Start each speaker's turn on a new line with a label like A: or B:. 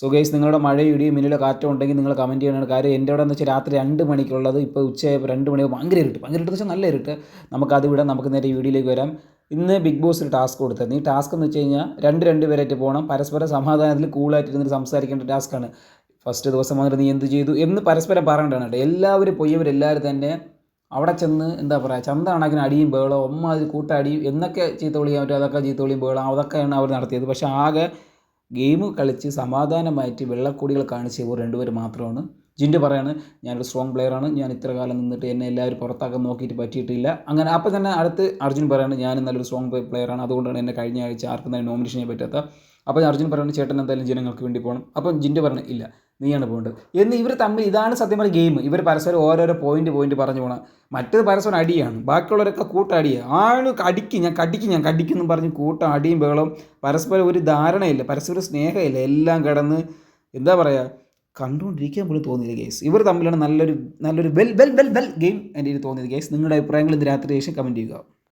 A: So guys നിങ്ങളുടെ മഴയോ ഇടിയും മിന്നിലെ കാറ്റോ ഉണ്ടെങ്കിൽ നിങ്ങൾ കമന്റ് ചെയ്യണം കാര്യം എന്റെ അവിടെ എന്ന് വെച്ചാൽ രാത്രി രണ്ട് മണിക്കുള്ളത് ഇപ്പോൾ ഉച്ചയായപ്പോൾ രണ്ട് മണി ഭയങ്കര ഇരുട്ട്. ഭയങ്കര ഇരുട്ട് വെച്ചാൽ നല്ല ഇരുട്ട്. നമുക്കത് വിടാം. നമുക്ക് നേരെ വീഡിയോയിലേക്ക് വരാം. ഇന്ന് ബിഗ് ബോസ് ഒരു ടാസ്ക് കൊടുത്തത്. ഈ ടാസ്ക് എന്ന് വെച്ച് കഴിഞ്ഞാൽ രണ്ട് രണ്ട് പേരായിട്ട് പോകണം. പരസ്പരം സമാധാനത്തിൽ കൂളായിട്ട് ഇരുന്ന് സംസാരിക്കേണ്ട ടാസ്ക്കാണ് ഫസ്റ്റ് ദിവസം വന്നിട്ട് നീ എന്ത് ചെയ്തു എന്ന് പരസ്പരം പറയേണ്ടതാണ് കേട്ടോ. എല്ലാവരും പൊയ്യവരെല്ലാവരും തന്നെ അവിടെ ചെന്ന് എന്താ പറയുക ചന്ത കണക്കിന് അടിയും ഒമ്മ അതിൽ കൂട്ടടിയും എന്നൊക്കെ ചീത്ത വിളിക്കാൻ പറ്റും. അതൊക്കെ ചീത്ത വിളിയും ബഹളം അതൊക്കെയാണ് അവർ നടത്തിയത്. പക്ഷേ ആകെ ഗെയിം കളിച്ച് സമാധാനമായിട്ട് വെള്ളക്കൂടികൾ കാണിച്ച ഇവർ രണ്ടുപേർ മാത്രമാണ്. ജിന്റെ പറയാണ് ഞാനൊരു സ്ട്രോങ് പ്ലെയറാണ് ഞാൻ ഇത്ര കാലം നിന്നിട്ട് എന്നെ എല്ലാവരും പുറത്താക്കാൻ നോക്കിയിട്ട് പറ്റിയിട്ടില്ല. അങ്ങനെ അപ്പോൾ തന്നെ അടുത്ത് അർജുൻ പറയാണ് ഞാൻ നല്ലൊരു സ്ട്രോങ് പ്ലെയറാണ് അതുകൊണ്ടാണ് എന്നെ കഴിഞ്ഞ ആഴ്ച ആർക്കും തന്നെ നോമിനേഷൻ ചെയ്യാൻ പറ്റാത്ത. അപ്പോൾ അർജുൻ പറയുന്നത് ചേട്ടൻ എന്തായാലും ജനങ്ങൾക്ക് വേണ്ടി പോകണം അപ്പം ജിന്റെ പറയുന്നത് ഇല്ല. നീയാണ് പോകേണ്ടത്. എന്ന് ഇവർ തമ്മിൽ ഇതാണ് സത്യം പറഞ്ഞ ഗെയിം ഇവർ പരസ്പരം ഓരോരോ പോയിന്റ് പോയിന്റ് പറഞ്ഞു പോകണം മറ്റേത് പരസ്പരം അടിയാണ്. ബാക്കിയുള്ളവരൊക്കെ കൂട്ടടിയാണ് ആണ് കടിക്കും ഞാൻ കടിക്കും ഞാൻ കടിക്കും എന്നും പറഞ്ഞ് കൂട്ടം അടിയും ബഹളം പരസ്പരം ഒരു ധാരണയില്ല പരസ്പരം സ്നേഹമില്ല എല്ലാം കിടന്ന് എന്താ പറയുക കണ്ടുകൊണ്ടിരിക്കാൻ പോലും തോന്നിയത് ഗേസ് ഇവർ തമ്മിലാണ് നല്ലൊരു നല്ലൊരു well well well well game എന്റെ തോന്നിയത് ഗേസ് നിങ്ങളുടെ അഭിപ്രായങ്ങൾ ഇന്ന് രാത്രി ശേഷം കമന്റ് ചെയ്യുക.